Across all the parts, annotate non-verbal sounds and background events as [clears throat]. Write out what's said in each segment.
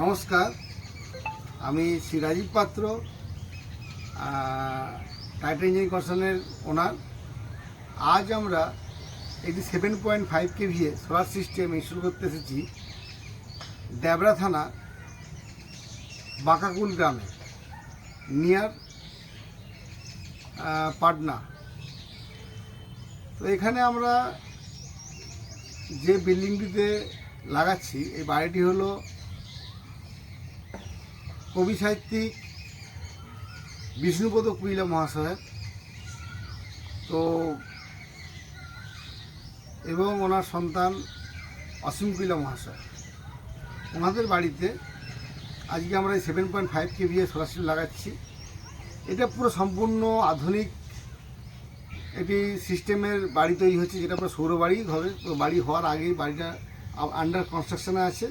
নমস্কার, আমি শ্রী রাজীব পাত্র টাইটা ইঞ্জিনিয়ারিং কনসার্নের ওনার। আজ আমরা একটি seven point five KVA solar system install করতে এসেছি দেবরা থানা, বাঁকাকুল গ্রামে নিয়ার পাটনা। তো এখানে আমরা যে বিল্ডিংটিতে লাগাচ্ছি, এই বাড়িটি হলো কবি সাহিত্যিক বিষ্ণুপদ কুইলা মহাশয়ের তো এবং ওনার সন্তান অসীম কুইলা মহাশয়। ওনাদের বাড়িতে আজকে আমরা এই seven point five KVA solar লাগাচ্ছি। এটা পুরো সম্পূর্ণ আধুনিক একটি সিস্টেমের বাড়ি তৈরি হচ্ছে, যেটা পুরো সৌর বাড়ি হবে তো বাড়ি হওয়ার আগেই বাড়িটা আন্ডার কনস্ট্রাকশনে আছে।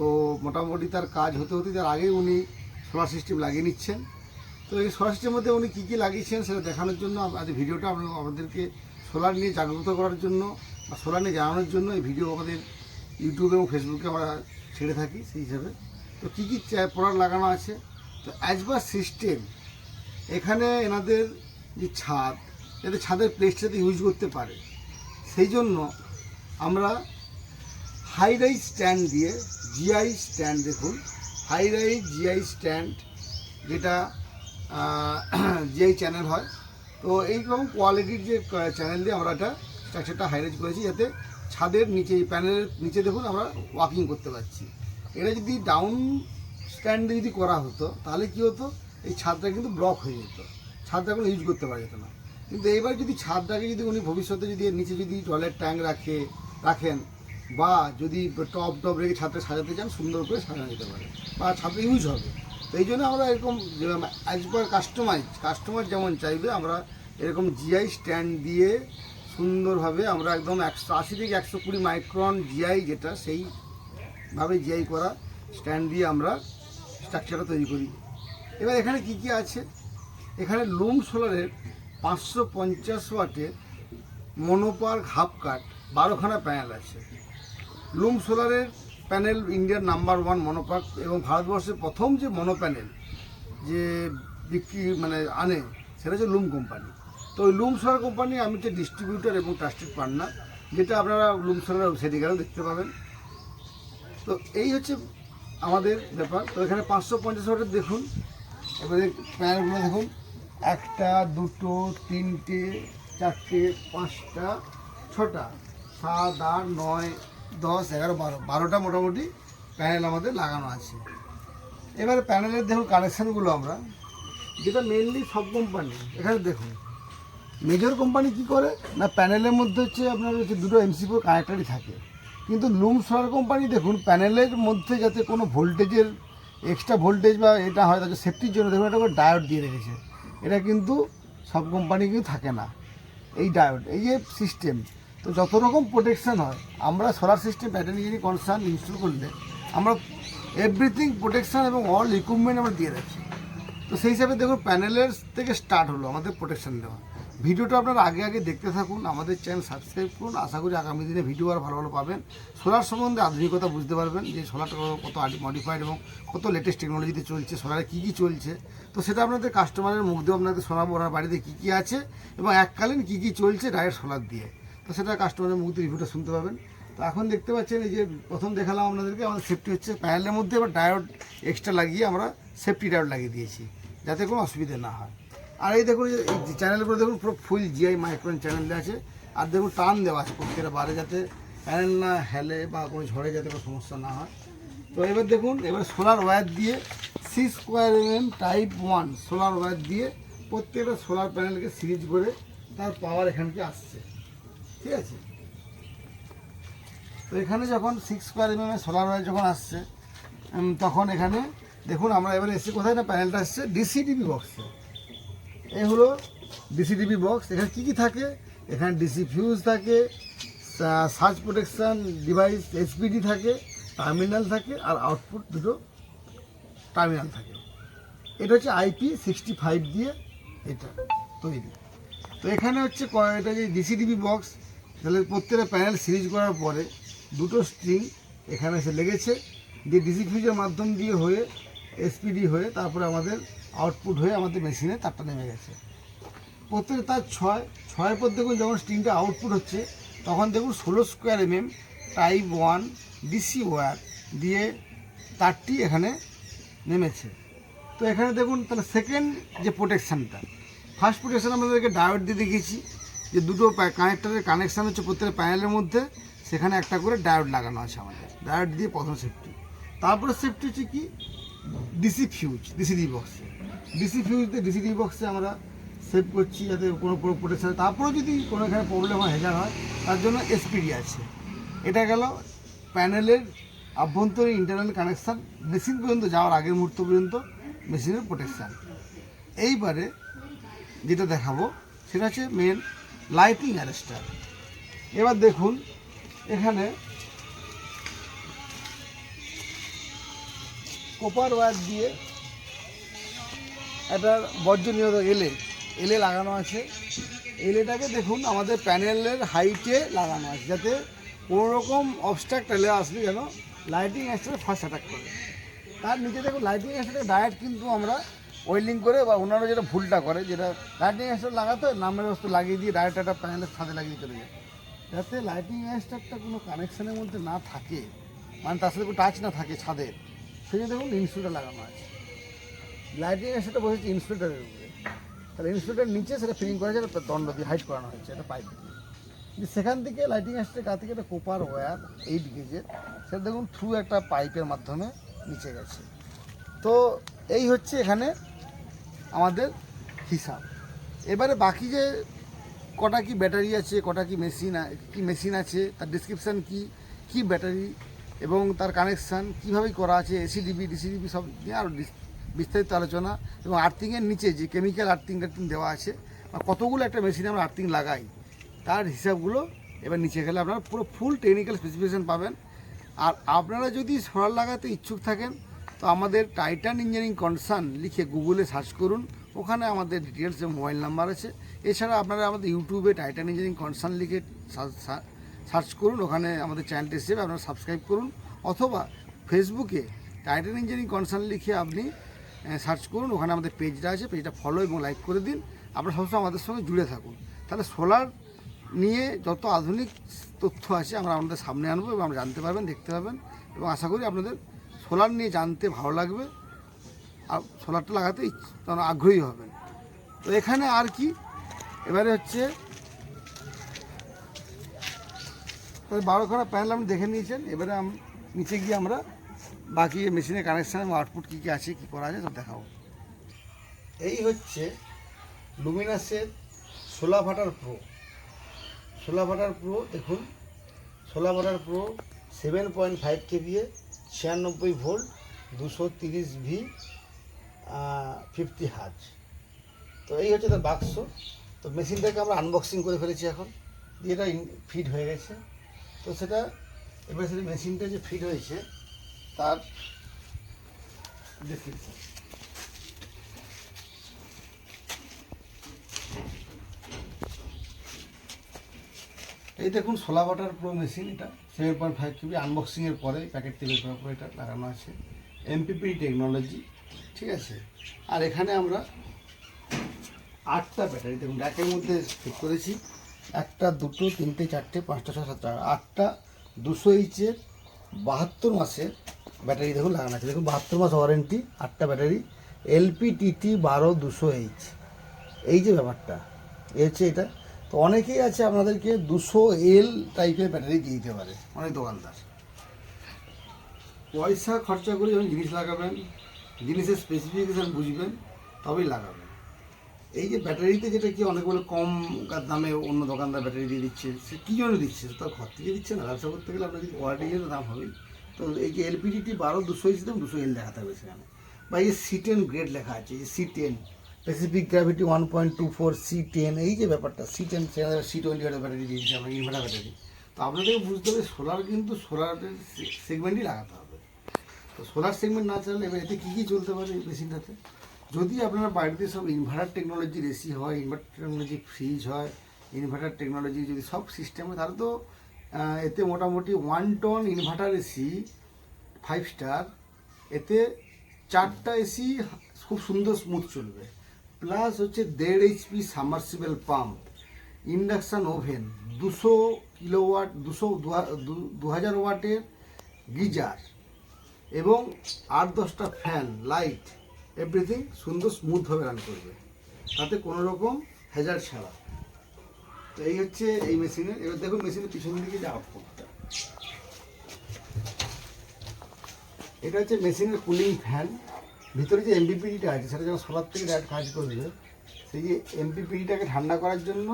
তো মোটামুটি তার কাজ হতে হতে তার আগেই উনি সোলার সিস্টেম লাগিয়ে নিচ্ছেন। তো এই সোলার সিস্টেমের মধ্যে উনি কী কী লাগিয়েছেন সেটা দেখানোর জন্য আজ ভিডিওটা আমাদেরকে সোলার নিয়ে জাগ্রত করার জন্য বা সোলার নিয়ে জানানোর জন্য এই ভিডিও আমাদের ইউটিউব এবং ফেসবুকে আমরা ছেড়ে থাকি সেই হিসাবে। তো কী কী প্রোডাক্ট লাগানো আছে? তো অ্যাজ পার সিস্টেম এখানে এনাদের যে ছাদ যাতে ছাদের প্লেসটা যাতে ইউজ করতে পারে। সেই জন্য আমরা হাই রাইজ স্ট্যান্ড দিয়ে জিআই স্ট্যান্ড দেখুন হাই রাইজ জিআই স্ট্যান্ড যেটা [clears throat] জিআই চ্যানেল হয়। তো এইরকম কোয়ালিটির যে চ্যানেল দিয়ে আমরা এটা স্ট্রাকচারটা হাইরাইজ করেছি যাতে ছাদের নিচে প্যানেলের নিচে দেখুন আমরা ওয়াকিং করতে পারছি। এটা যদি ডাউন স্ট্যান্ডে যদি করা হতো, তাহলে কি হতো? এই ছাদটা কিন্তু ব্লক হয়ে যেত। ছাদটা কোনো ইউজ করতে পারা যেত না। কিন্তু এবার যদি ছাদটাকে যদি উনি ভবিষ্যতে যদি নিচে যদি জলের ট্যাঙ্ক রাখে, রাখেন বা যদি টপ টপ রেখে ছাদটা সাজাতে চান, সুন্দর করে সাজানো যেতে পারে। বা ছাদটা ইউজ হবে। তো এই জন্য আমরা এরকম অ্যাজ পার কাস্টমাইজ কাস্টমার যেমন চাইবে, আমরা এরকম জিআই স্ট্যান্ড দিয়ে সুন্দরভাবে আমরা একদম একশো আশি থেকে একশো কুড়ি মাইক্রন জিআই যেটা সেইভাবে জিআই করা স্ট্যান্ড দিয়ে আমরা স্ট্রাকচারটা তৈরি করি। এবার এখানে কি কি আছে? এখানে লুম সোলারের পাঁচশো পঞ্চাশ ওয়াটের মনোপার্ক হাফ কাট বারোখানা প্যানেল আছে। লুম সোলারের প্যানেল ইন্ডিয়ার নাম্বার ওয়ান মনোপার্ক এবং ভারতবর্ষের প্রথম যে মনো প্যানেল যে বিক্রি মানে আনে, সেটা হচ্ছে লুম কোম্পানি। তো ওই লুম সোলার কোম্পানি, আমি হচ্ছে ডিস্ট্রিবিউটার এবং ট্রাস্টেড পার্টনার যেটা আপনারা লুম সোলার ওয়েবসাইটে গেলেও দেখতে পাবেন। তো এই হচ্ছে আমাদের ব্যাপার। তো এখানে পাঁচশো পঞ্চাশ ওয়াটের দেখুন। এবারে প্যানেলগুলো দেখুন। একটা, দুটো, তিনটে, চারটে, পাঁচটা, ছটা, সাত, আট, নয় দশ এগারো বারো বারোটা মোটামুটি প্যানেল আমাদের লাগানো আছে। এবারে প্যানেলের দেখুন কানেকশানগুলো আমরা। যেটা মেনলি সব কোম্পানি এখানে দেখুন মেজর কোম্পানি কি করে? না প্যানেলের মধ্যে হচ্ছে আপনার হচ্ছে দুটো এমসি ফোর কানেক্টারই থাকে। কিন্তু লুম সোলার কোম্পানি দেখুন প্যানেলের মধ্যে যাতে কোনো ভোল্টেজের এক্সট্রা ভোল্টেজ বা এটা হয় তাদের সেফটির জন্য দেখুন একটা করে ডায়োড দিয়ে রেখেছে। এটা কিন্তু সব কোম্পানি কিন্তু থাকে না। এই ডায়োড এই যে সিস্টেম তো যত রকম প্রোটেকশান হয়, আমরা solar system pattern engineering concern install করলে আমরা এভরিথিং প্রোটেকশন এবং অল ইকুইপমেন্ট আমরা দিয়ে রাখি। তো সেই হিসাবে দেখুন প্যানেলের থেকে স্টার্ট হলো আমাদের প্রোটেকশান দেওয়া। ভিডিওটা আপনারা আগে আগে দেখতে থাকুন, আমাদের চ্যানেল সাবস্ক্রাইব করুন। আশা করি আগামী দিনে ভিডিও আর ভালো ভালো পাবেন। সোলার সম্বন্ধে আধুনিকতা বুঝতে পারবেন যে সোলারটা কত মডিফাইড এবং কত লেটেস্ট টেকনোলজিতে চলছে সোলারে কী কী চলছে। তো সেটা আপনাদের কাস্টমারের মুখ দিয়ে আপনাদের শোনাবো, ওনার বাড়িতে কী কী আছে এবং এককালীন কী কী চলছে ডাইরেক্ট সোলার দিয়ে। তো সেটা কাস্টমারের মুখ দিয়ে রিভিউটা শুনতে পাবেন। তো এখন দেখতে পাচ্ছেন, এই যে প্রথম দেখালাম আপনাদেরকে, আমাদের সেফটি হচ্ছে প্যানেলের মধ্যে এবার ডায়োড এক্সট্রা লাগিয়ে আমরা সেফটি ডায়োড লাগিয়ে দিয়েছি, যাতে কোনো অসুবিধা না হয়। আর এই দেখুন, এই চ্যানেলগুলো দেখুন পুরো ফুল জিআই মাইক্রোন চ্যানেল দেওয়া আছে, আর দেখুন টান দেওয়া আছে প্রত্যেকটা বারে যাতে প্যানেল না হেলে বা কোনো ঝড়ে যাতে কোনো সমস্যা না হয়। তো এবার দেখুন, এবার সোলার ওয়্যার দিয়ে C square M type one solar wire দিয়ে প্রত্যেকটা সোলার প্যানেলকে সিরিজ করে তার পাওয়ার এখানকে আসছে। ঠিক আছে? তো এখানে যখন সিক্স স্কোয়ার এম এর সোলার ওয়্যার যখন আসছে তখন এখানে দেখুন আমরা এবারে এসে কোথায় না প্যানেলটা আসছে? ডিসিডিবি বক্সে এই হলো ডিসিডিবি বক্স এখানে কী কী থাকে? এখানে ডিসি ফিউজ থাকে সার্চ প্রোটেকশান ডিভাইস এসপিডি থাকে টার্মিনাল থাকে, আর আউটপুট দুটো টার্মিনাল থাকে। এটা হচ্ছে আইপি সিক্সটি ফাইভ দিয়ে এটা তৈরি। তো এখানে হচ্ছে এটা যে ডিসিডিবি বক্স তাহলে প্রত্যেকটা প্যানেল সিরিজ করার পরে দুটো স্ট্রিং এখানে এসে লেগেছে। দিয়ে ডিসি ফিউজের মাধ্যম দিয়ে হয়ে এসপিডি হয়ে, তারপরে আমাদের আউটপুট হয়ে আমাদের মেশিনে তারটা নেমে গেছে। প্রত্যেক তার ছয়, ছয়ের পর দেখুন যখন স্ট্রিংটা আউটপুট হচ্ছে, তখন দেখুন ষোলো square MM type one DC wire দিয়ে তারটি এখানে নেমেছে। তো এখানে দেখুন তাহলে সেকেন্ড যে প্রোটেকশানটা ফার্স্ট প্রোটেকশান আমাদেরকে ডায়োড দিয়ে দেখিয়েছি। যে দুটো কানেক্টারের কানেকশান হচ্ছে প্রত্যেকটা প্যানেলের মধ্যে, সেখানে একটা করে ডায়োড লাগানো আছে আমাদের। ডায়োড দিয়ে প্রথম সেফটি তারপরে সেফটি হচ্ছে কি? ডিসি ফিউজ ডিসিডি বক্সে ডিসি ফিউজ দিয়ে ডিসিডি বক্সে আমরা সেভ করছি যাতে কোনো কোনো প্রোটেকশন তারপরেও যদি কোনো এখানে প্রবলেম হয়, হেজার হয়, তার জন্য এসপিডি আছে। এটা গেল প্যানেলের আভ্যন্তরীণ ইন্টারনাল কানেকশান মেশিন পর্যন্ত যাওয়ার আগের মুহূর্ত পর্যন্ত মেশিনের প্রোটেকশান এইবারে যেটা দেখাবো, সেটা হচ্ছে মেন লাইটিং অ্যারেস্টার এবার দেখুন, এখানে কোপার ওয়্যার দিয়ে একটা বর্জ্য নিরোধক এলে এলে লাগানো আছে। এলেটাকে দেখুন, আমাদের প্যানেলের হাইটে লাগানো আছে, যাতে কোনো রকম অবস্ট্রাক্ট এলে আসলে যেন লাইটিং অ্যাস্টার ফার্স্ট অ্যাটাক করে। তার নিচে দেখুন লাইটিং অ্যাস্টারের ডায়েট কিন্তু আমরা ওয়েল্ডিং করে বা ওনারা যেটা ভুলটা করে, যেটা লাইটিং অ্যাস্টার লাগাতে নামের বস্তু লাগিয়ে দিয়ে ডায়েট একটা প্যানেলের সাথে লাগিয়ে চলে যায়। যাতে লাইটিং অ্যাস্টারটা কোনো কানেকশানের মধ্যে না থাকে মানে তার সাথে কোনো টাচ না থাকে ছাদের সেই জন্য দেখুন ইনসুলেটার লাগানো আছে। লাইটিং অ্যাস্টারটা বসেছে ইনসুলেটারের উপরে। তাহলে ইনসুলেটার নিচে সেটা ফিটিং করা যায় একটা দণ্ড দিয়ে হাইট করানো হয়েছে একটা পাইপ দিয়ে। সেখান থেকে লাইটিং অ্যাস্টারের গা থেকে একটা কোপার ওয়্যার এইট গেজের সেটা দেখুন থ্রু একটা পাইপের মাধ্যমে নিচে গেছে। তো এই হচ্ছে এখানে আমাদের হিসাব। এবারে বাকি যে কটা কি ব্যাটারি আছে, কটা কি মেশিন কি মেশিন আছে, তার ডিসক্রিপশান কি কি ব্যাটারি এবং তার কানেকশান কীভাবে করা আছে এসিডিবি ডিসিডিবি সব নিয়ে আরও বিস্তারিত আলোচনা এবং আর্থিংয়ের নিচে যে কেমিক্যাল আর্থিং টার্থিং দেওয়া আছে, বা কতগুলো একটা মেশিনে আমরা আর্থিং লাগাই, তার হিসাবগুলো এবার নিচে গেলে আপনারা পুরো ফুল টেকনিক্যাল স্পেসিফিকেশান পাবেন। আর আপনারা যদি সোলার লাগাতে ইচ্ছুক থাকেন তো আমাদের টাইটান ইঞ্জিনিয়ারিং কনসার্ন লিখে গুগলে সার্চ করুন। ওখানে আমাদের ডিটেলস মোবাইল নাম্বার আছে। এছাড়া আপনারা আমাদের ইউটিউবে টাইটান ইঞ্জিনিয়ারিং কনসার্ন লিখে সার্চ করুন। ওখানে আমাদের চ্যানেলটি হিসেবে আপনারা সাবস্ক্রাইব করুন। অথবা ফেসবুকে টাইটান ইঞ্জিনিয়ারিং কনসার্ন লিখে আপনি সার্চ করুন। ওখানে আমাদের পেজটা আছে। পেজটা ফলো এবং লাইক করে দিন। আপনারা সবসময় আমাদের সঙ্গে জুড়ে থাকুন। তাহলে সোলার নিয়ে যত আধুনিক তথ্য আছে আমরা আমাদের সামনে আনব এবং আমরা জানতে পারবেন, দেখতে পাবেন এবং আশা করি আপনাদের সোলার নিয়ে জানতে ভালো লাগবে, আর সোলারটা লাগাতে আপনারা আগ্রহী হবেন তো এখানে আর কি, এবারে হচ্ছে বারো খানা প্যানেল আপনি দেখে নিয়েছেন, এবারে নিচে গিয়ে আমরা বাকি মেশিনের কানেকশান এবং আউটপুট কী কী আছে, কী করা আছে, সব দেখাবো। এই হচ্ছে লুমিনাসের সোলা ভাটার প্রো সোলা ভাটার প্রো দেখুন solar water pro seven point five KVA ছিয়ানব্বই ভোল্ট, দুশো তিরিশ ভি ফিফটি হাজ তো এই হচ্ছে তার বাক্স। তো মেশিনটাকে আমরা আনবক্সিং করে ফেলেছি এখন। দিয়ে এটা ফিট হয়ে গেছে। তো সেটা এবার সেটা মেশিনটা যে ফিট হয়েছে, তার description। এই দেখুন সোলা ওয়াটার প্রো মেশিন এটা। সেভেন পয়েন্ট ফাইভ কেবি আনবক্সিংয়ের পরে প্যাকেট বের করার পরে এটা লাগানো আছে। এমপিপি টেকনোলজি ঠিক আছে? আর এখানে আমরা আটটা ব্যাটারি দেখুন র্যাকের মধ্যে ফিট করেছি। একটা, দুটো, তিনটে, চারটে, পাঁচটা ছয় সাতটা, আটটা, দুশো এইচের বাহাত্তর মাসের ব্যাটারি দেখুন লাগানো আছে। দেখুন, বাহাত্তর মাস ওয়ারেন্টি আটটা ব্যাটারি এলপিটিটি বারো, দুশো এইচ এই যে ব্যাপারটা, এই হচ্ছে এটা তো অনেকেই আছে আপনাদেরকে দুশো এল টাইপের ব্যাটারি দিয়ে দিতে পারে, অনেক দোকানদার। পয়সা, খরচা করে যখন জিনিস লাগাবেন, জিনিসের স্পেসিফিকেশান বুঝবেন, তবেই লাগাবেন। এই যে ব্যাটারিতে যেটা কি অনেক বলে কম দামে অন্য দোকানদার ব্যাটারি দিয়ে দিচ্ছে, সে কী জন্য দিচ্ছে? তার ঘর থেকে দিচ্ছে না, ব্যবসা করতে গেলে আপনার যদি কোয়ালিটির দাম হবেই। তো এই যে এলপিডিটি বারো, দুশো হিসেবে দুশো এল দেখাতে হবে সেখানে। বা এই যে সি টেন গ্রেড লেখা আছে, এই C ten specific gravity one point two four C ten এই যে ব্যাপারটা C ten C twenty battery দিয়েছে, আমরা ইনভার্টার ব্যাটারি তো আপনাদেরকে বুঝতে হবে সোলার কিন্তু সোলারের সেগমেন্টই লাগাতে হবে। তো সোলার সেগমেন্ট না চালালে এবার এতে কী কী চলতে পারে এই মেশিনটাতে? যদি আপনারা বাড়িতে সব ইনভার্টার টেকনোলজির এসি হয় ইনভার্টার টেকনোলজি ফ্রিজ হয় ইনভার্টার টেকনোলজি যদি সব সিস্টেম হয়, তাহলে তো এতে মোটামুটি one ton inverter AC five star এতে চারটা এসি খুব সুন্দর স্মুথ চলবে। প্লাস হচ্ছে দেড় HP submersible pump induction oven দুশো কিলোওয়াট, দুশো দু হাজার ওয়াটের গিজার এবং আট দশটা ফ্যান লাইট এভরিথিং সুন্দর স্মুথভাবে রান করবে। তাতে কোনো রকম হ্যাজার ছাড়া। তো এই হচ্ছে এই মেশিনের এবার দেখুন মেশিনের পিছন দিকে যে আউটপুটটা এটা হচ্ছে মেশিনের কুলিং ফ্যান ভিতরে যে এমপিপিডিটা আছে, সেটা যখন সোলার থেকে ডাইরেক্ট কাজ করবে, সেই যে এমপিপিডিটাকে ঠান্ডা করার জন্য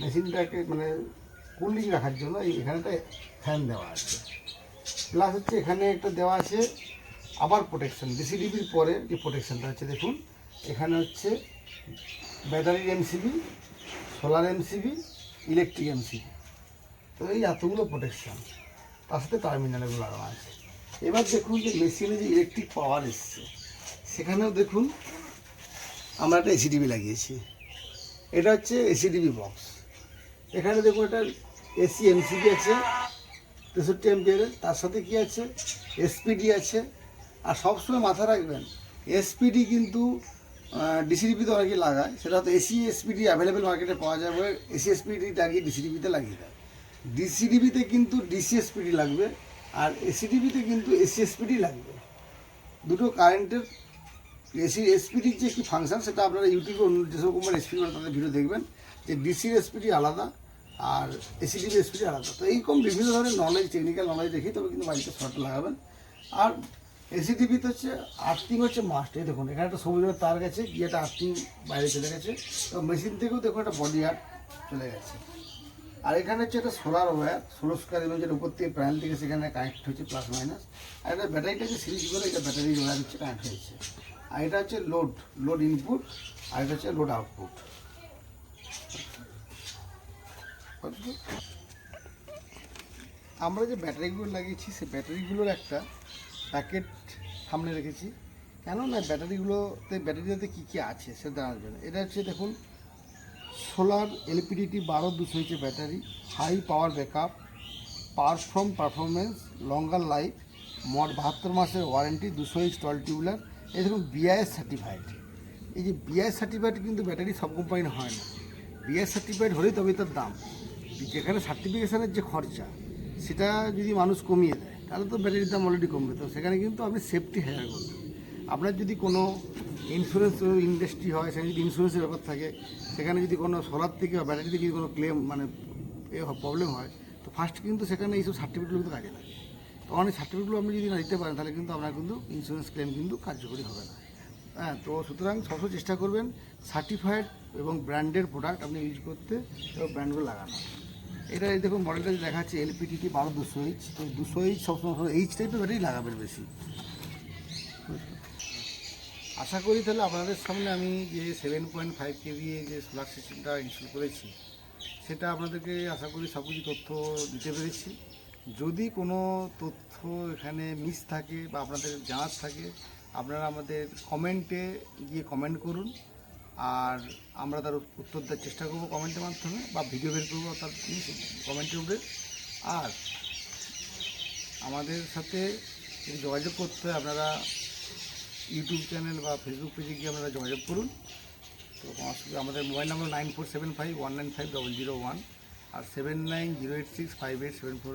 মেশিনটাকে মানে কুলিং রাখার জন্য এই এখানেটা ফ্যান দেওয়া আছে। প্লাস হচ্ছে এখানে একটা দেওয়া আছে আবার প্রোটেকশন ডিসিডিবির পরে যে প্রোটেকশনটা হচ্ছে দেখুন, এখানে হচ্ছে ব্যাটারির MCB solar MCB electric MCB তো এই এতগুলো প্রোটেকশন তার সাথে টার্মিনালগুলো লাগানো আছে। এবার দেখুন যে মেশিনে যে ইলেকট্রিক পাওয়ার এসছে সেখানেও দেখুন আমরা একটা এসিডিবি লাগিয়েছি। এটা হচ্ছে এসিডিবি বক্স এখানে দেখুন এটা এসি এমসিবি আছে, তেষট্টি এমপিয়ারের তার সাথে কি আছে? এসপিডি আছে। আর সবসময় মাথা রাখবেন এসপিডি কিন্তু ডিসিডিপিতে অনেকে লাগায়। সেটা হয়তো এসি এসপিডি অ্যাভেলেবেল মার্কেটে পাওয়া যাবে এসি এসপিডি লাগিয়ে ডিসিডিপিতে লাগিয়ে দেয়। ডিসিডিবিতে কিন্তু ডিসিএসপিডি লাগবে, আর এসিডিবিতে কিন্তু এসি এসিএসপিডি লাগবে। দুটো কারেন্টের এসি, এসপিডির যে কী ফাংশন সেটা আপনারা ইউটিউবে অন্য যেসব কোম্পানি এসপিডি মানে তাদের ভিডিও দেখবেন, যে ডিসির এসপিডি আলাদা আর এসিডিবি এসপিডি আলাদা। তো এইরকম বিভিন্ন ধরনের নলেজ টেকনিক্যাল নলেজ দেখি তবে কিন্তু বাড়িতে শর্ট লাগাবেন। আর এসিডিবিতে হচ্ছে আর্থিং হচ্ছে মাস্ট এই দেখুন, এখানে একটা সবুজ তার গেছে, গিয়ে একটা আর্থিং বাইরে চলে গেছে। তো মেশিন থেকেও দেখুন একটা বডি আর্ট চলে গেছে। আর এখানে হচ্ছে একটা সোলার ওয়্যার ষোলো স্কোয়ার এমএজের উপর থেকে প্যানেল থেকে সেখানে কানেক্ট হচ্ছে প্লাস মাইনাস আর এটা ব্যাটারিটা যে সিরিজ করে এটা ব্যাটারি ওয়্যার হচ্ছে কানেক্ট হয়েছে। আর এটা হচ্ছে লোড লোড ইনপুট আর এটা হচ্ছে লোড আউটপুট আমরা যে ব্যাটারিগুলো লাগিয়েছি সে ব্যাটারিগুলোর একটা প্যাকেট সামনে রেখেছি। কেন না ব্যাটারিগুলোতে ব্যাটারিতে কী কী আছে সেটা জানার জন্য। এটা হচ্ছে দেখুন সোলার এলপিডিটি বারো দুশো হচ্ছে battery high power backup perform performance longer life মোট বাহাত্তর মাসের ওয়ারেন্টি দুশো এইচ টল টিউবলার এই দেখুন বিআইএস সার্টিফাইড এই যে বিআইএস সার্টিফাইড কিন্তু ব্যাটারি সব কোম্পানি হয় না। বিআইএস সার্টিফাইড হলেই তবে তার দাম। যেখানে সার্টিফিকেশানের যে খরচা, সেটা যদি মানুষ কমিয়ে দেয়, তাহলে তো ব্যাটারির দাম অলরেডি কমবে। তো সেখানে কিন্তু আপনি সেফটি হায়ার করবেন। আপনার যদি কোনো ইন্স্যুরেন্স ইন্ডাস্ট্রি হয়, সেখানে যদি ইন্স্যুরেন্সের ব্যাপার থাকে, সেখানে যদি কোনো সোলার থেকে বা ব্যাটারি থেকে যদি কোনো ক্লেম মানে প্রবলেম হয়, তো ফার্স্ট কিন্তু সেখানে এইসব সার্টিফিকেটগুলো কিন্তু কাজে লাগে। তো অনেক সার্টিফিকেটগুলো আপনি যদি না দিতে পারেন, তাহলে কিন্তু আপনার কিন্তু ইন্স্যুরেন্স ক্লেম কিন্তু কার্যকরী হবে না। হ্যাঁ তো সুতরাং সবসময় চেষ্টা করবেন সার্টিফাইড এবং ব্র্যান্ডের প্রোডাক্ট আপনি ইউজ করতে এবং ব্র্যান্ডগুলো লাগানো। এটা এই দেখুন মডেলটা যে দেখাচ্ছে এলপিটিটি বারো দুশো এইচ তো দুশো এইচ সবসময় এইচ টাইপের ব্যাটারি লাগাবেন বেশি। আশা করি তাহলে আপনাদের সামনে আমি যে সেভেন পয়েন্ট ফাইভ কেভি যে সোলার সিস্টেমটা ইনস্টল করেছি, সেটা আপনাদেরকে আশা করি সব কিছু তথ্য দিতে পেরেছি। যদি কোনো তথ্য এখানে মিস থাকে বা আপনাদের জানার থাকে, আপনারা আমাদের কমেন্টে গিয়ে কমেন্ট করুন। আর আমরা তার উত্তর দেওয়ার চেষ্টা করব কমেন্টের মাধ্যমে বা ভিডিও বের করব তার কমেন্টের উপরে। আর আমাদের সাথে যদি যোগাযোগ করতে হয় আপনারা ইউটিউব চ্যানেল বা ফেসবুক পেজে গিয়ে আপনারা যোগাযোগ করুন। তো আমাদের mobile number nine four seven five one nine five double zero one আর seven nine zero eight six five eight seven four